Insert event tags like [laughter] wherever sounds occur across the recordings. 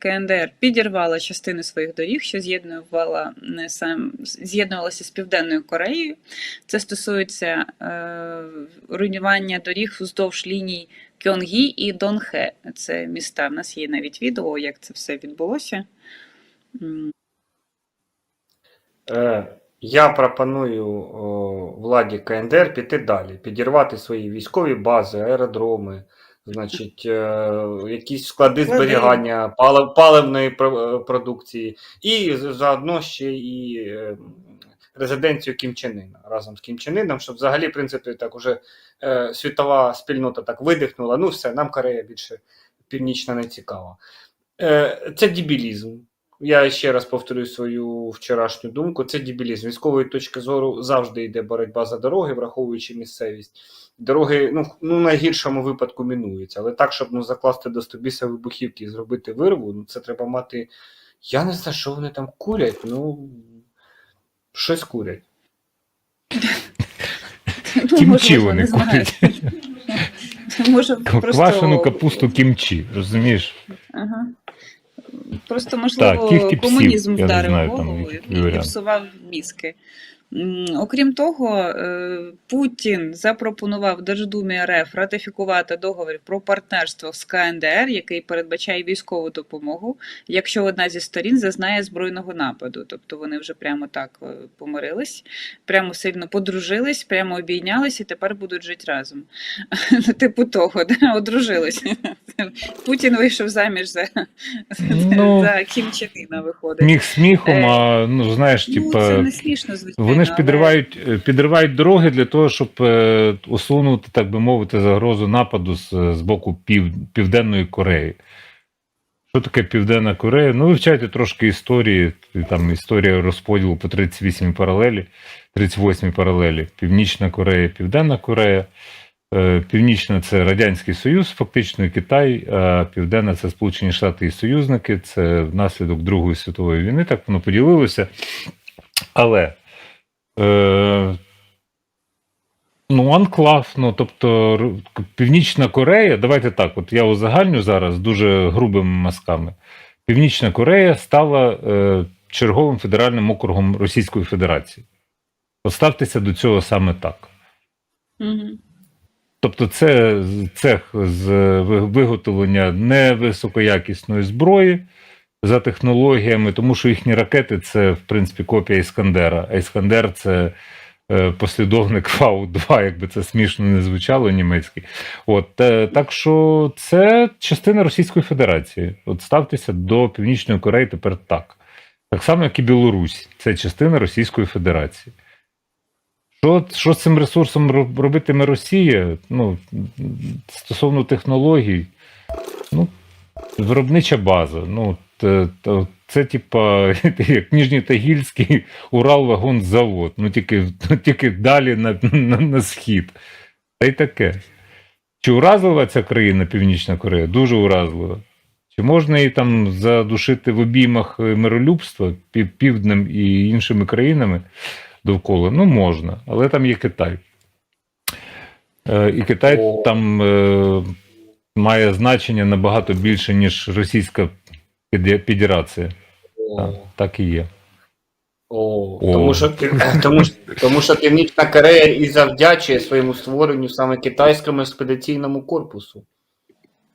КНДР підірвала частину своїх доріг, що з'єднувала не сам з'єднувалася з Південною Кореєю. Це стосується е, руйнування доріг вздовж ліній Кьонгі і Донхе. Це міста. В нас є навіть відео, як це все відбулося. Е, Я пропоную о, владі КНДР піти далі, підірвати свої військові бази, аеродроми, значить, е, якісь склади зберігання палив, паливної продукції, і заодно ще і е, резиденцію кімчанина разом з кімчанином, Чен щоб взагалі, в принципі, так уже е, світова спільнота так видихнула. Ну, все, нам Корея більше північна не цікава. Це дебілізм. Я ще раз повторюю свою вчорашню думку. Це дебілізм. З військової точки зору завжди йде боротьба за дороги, враховуючи місцевість. Дороги, ну, ну найгіршому випадку мінуються. Але так, щоб ну, закласти до стобіса вибухівки і зробити вирву, ну це треба мати. Я не знаю, що вони там курять, ну щось курять. ну, Кімчі вони курять. Може, Квашену капусту кімчі, розумієш? ага. Просто можливо, псів, комунізм не вдарив голову і псував мізки. Окрім того, е, Путін запропонував Держдумі РФ ратифікувати договір про партнерство з КНДР, який передбачає військову допомогу, якщо одна зі сторін зазнає збройного нападу. Тобто вони вже прямо так е, помирились, прямо сильно подружились, прямо обійнялись і тепер будуть жити разом. [laughs] Типу того, да? одружились. [laughs] Путін вийшов заміж за, Ну, за Кім Чен Іна, виходить. Міг сміхом, Е, а ну знаєш, Ну, це не смішно, звичайно. Вони ж підривають, е, підривають дороги для того, щоб е, усунути, так би мовити, загрозу нападу з, з боку пів, Південної Кореї. Що таке Південна Корея? Ну, вивчайте трошки історії. Там історія розподілу по 38 паралелі, 38 паралелі. Північна Корея, Південна Корея. Е, Північна це Радянський Союз, фактично і Китай, а Південна це Сполучені Штати і союзники. Це внаслідок Другої світової війни. Так воно поділилося. Але Е, ну, анклав, ну, тобто Північна Корея, давайте так, от я узагальню зараз дуже грубими мазками. Північна Корея стала е, черговим федеральним округом Російської Федерації. Поставтеся до цього саме так. Мгм. Тобто, це цех з виготовлення невисокоякісної зброї за технологіями, тому що їхні ракети це, в принципі, копія Іскандера. А Іскандер це е, послідовник [laughs] Фау-2, якби це смішно не звучало німецький. От, е, так що це частина Російської Федерації. От ставтеся до Північної Кореї тепер так. Так само, як і Білорусь, це частина Російської Федерації. Що, що з цим ресурсом робитиме Росія? Ну, стосовно технологій, ну, виробнича база. Ну, те- то- це, типа, [laughs] як Ніжньотагільський Уралвагонзавод, ну тільки, ну, тільки далі на, на, на схід. Та й таке. Чи уразлива ця країна, Північна Корея? Дуже уразлива. Чи можна її там задушити в обіймах миролюбства пів- півднем і іншими країнами довкола? Ну, можна, але там є Китай. Е, І Китай О. там е, має значення набагато більше, ніж Російська Федерація. Так, так і є. О, О. Тому, що, [laughs] тому, що- тому що Північна Корея і завдячує своєму створенню саме китайському експедиційному корпусу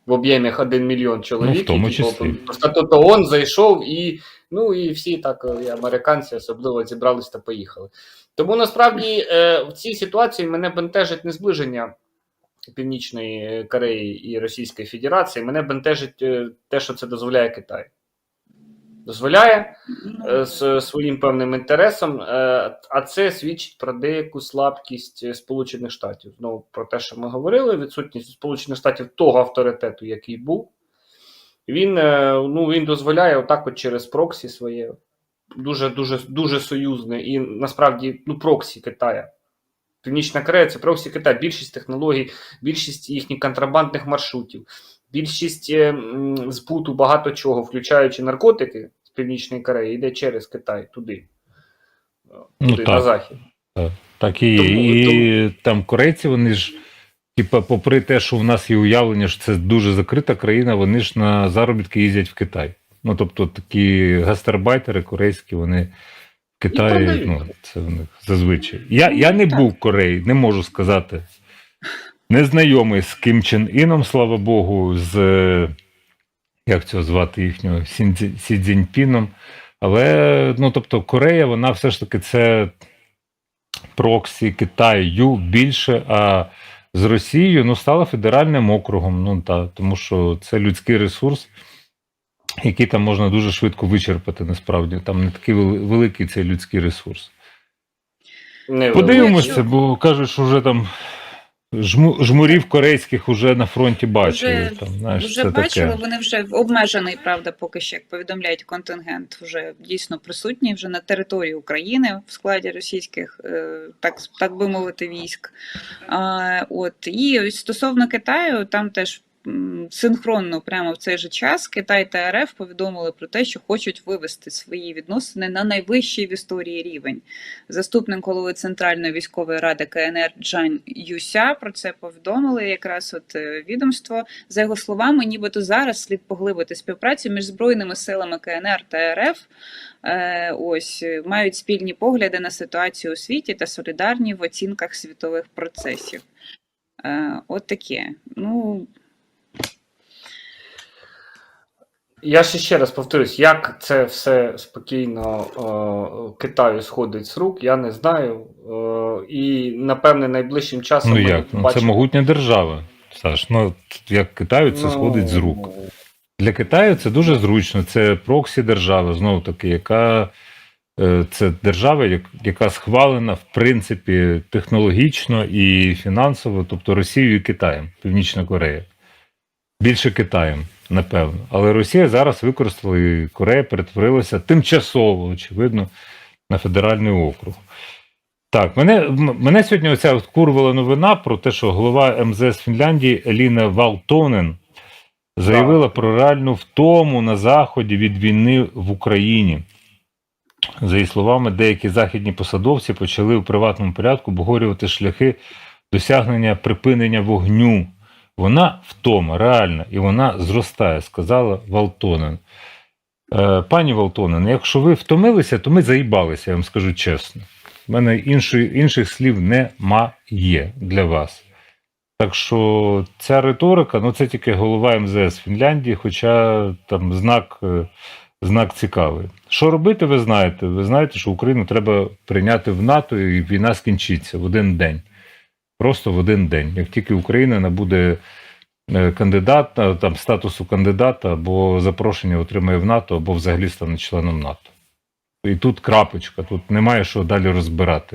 в об'ємах 1 мільйон чоловік. Ну, в тому числі. по статуту ООН зайшов і, ну, і всі так, і американці особливо зібрались та поїхали. Тому насправді е, в цій ситуації мене бентежить не зближення Північної Кореї і Російської Федерації. Мене бентежить е, те, що це дозволяє Китай. Дозволяє Ну, е, з своїм певним інтересом, е, а це свідчить про деяку слабкість Сполучених Штатів. Знову про те, що ми говорили, відсутність Сполучених Штатів того авторитету, який був. Він, ну, він дозволяє отак, от через проксі своє дуже дуже дуже союзне і насправді ну, проксі Китая. Північна Корея це проксі Китаю. Більшість технологій, більшість їхніх контрабандних маршрутів, більшість е, збуту багато чого, включаючи наркотики з Північної Кореї, йде через Китай туди. Ну, Туди, так. на захід. Так і. Тому- і там корейці, вони ж, типа, попри те, що в нас є уявлення, що це дуже закрита країна, вони ж на заробітки їздять в Китай. Ну тобто такі гастарбайтери корейські, вони Китаї, ну, це в них зазвичай. Я, я не Так. був в Кореї, не можу сказати. Не знайомий з Кім Чен Іном, слава Богу, з як цього звати їхнього Сі Цзіньпіном. Але ну, тобто, Корея, вона все ж таки це проксі Китаю більше, а з Росією ну, стала федеральним округом. Ну, та, тому що це людський ресурс, який там можна дуже швидко вичерпати, насправді. Там не такий великий цей людський ресурс. Не Подивимося, якщо- бо кажуть, що вже там жму, жмурів корейських уже на фронті бачили. Вже, там, знаєш, вже це бачили, таке. вони вже обмежений, правда, поки що, як повідомляють контингент, вже дійсно присутній вже на території України в складі російських, е, так, так би мовити, військ. А, от, і ось стосовно Китаю, там теж синхронно прямо в цей же час Китай та РФ повідомили про те, що хочуть вивести свої відносини на найвищий в історії рівень. Заступник голови Центральної військової ради КНР Джан Юся про це повідомили якраз от е, відомство. За його словами, нібито зараз слід поглибити співпрацю між збройними силами КНР та РФ. Е, ось е, мають спільні погляди на ситуацію у світі та солідарні в оцінках світових процесів. От таке. Ну, Я ще ще раз повторюсь, як це все спокійно е, Китаю сходить з рук, я не знаю. Е, і напевне найближчим часом Ну як? Ну, це могутня держава. Саш, ну як Китаю це Ну, сходить з рук. Для Китаю це дуже зручно. Це проксі держава, знову таки, яка е, це держава, яка схвалена в принципі технологічно і фінансово, тобто Росією і Китаєм, Північна Корея. Більше Китаєм, напевно. Але Росія зараз використала і Корея перетворилася тимчасово, очевидно, на федеральний округ. Так, мене, мене сьогодні оця курвала новина про те, що голова МЗС Фінляндії Еліна Валтонен заявила про реальну втому на Заході від війни в Україні. За її словами, деякі західні посадовці почали у приватному порядку обговорювати шляхи досягнення припинення вогню. Вона втома, реальна, і вона зростає, сказала Валтонен. Е, пані Валтонен, якщо ви втомилися, то ми заїбалися, я вам скажу чесно. У мене іншої, інших слів немає для вас. Так що ця риторика, ну це тільки голова МЗС Фінляндії, хоча там знак, е, знак цікавий. Що робити, ви знаєте. Ви знаєте, що Україну треба прийняти в НАТО і війна скінчиться в один день. Просто в один день. Як тільки Україна набуде е, кандидата, там статусу кандидата або запрошення отримає в НАТО, або взагалі стане членом НАТО. І тут крапочка, тут немає що далі розбирати.